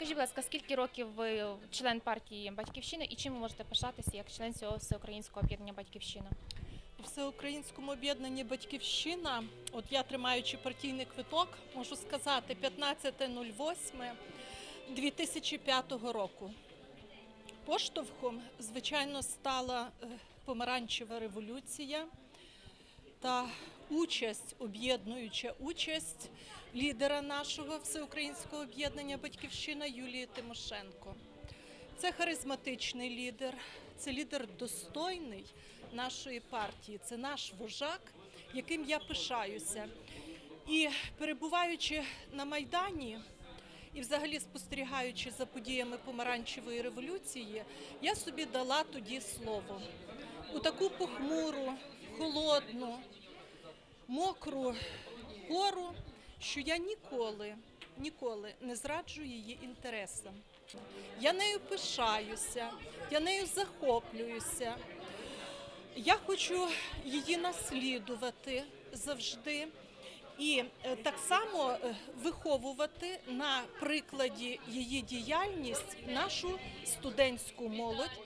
Скажіть, будь ласка, скільки років ви член партії Батьківщина і чим ви можете пишатися як член цього всеукраїнського об'єднання Батьківщина? У всеукраїнському об'єднанні Батьківщина, от я тримаючи партійний квиток, можу сказати 15.08.2005 року. Поштовхом, звичайно, стала е, помаранчева революція та участь, об'єднуюча участь лідера нашого всеукраїнського об'єднання Батьківщина Юлії Тимошенко. Це харизматичний лідер, це лідер достойний нашої партії, це наш вожак, яким я пишаюся. І перебуваючи на Майдані і взагалі спостерігаючи за подіями помаранчевої революції, я собі дала тоді слово. У таку похмуру, холодну, мокру пору, що я ніколи, ніколи не зраджу її інтересам. Я нею пишаюся, я нею захоплююся. Я хочу її наслідувати завжди і е, так само е, виховувати на прикладі її діяльність нашу студентську молодь.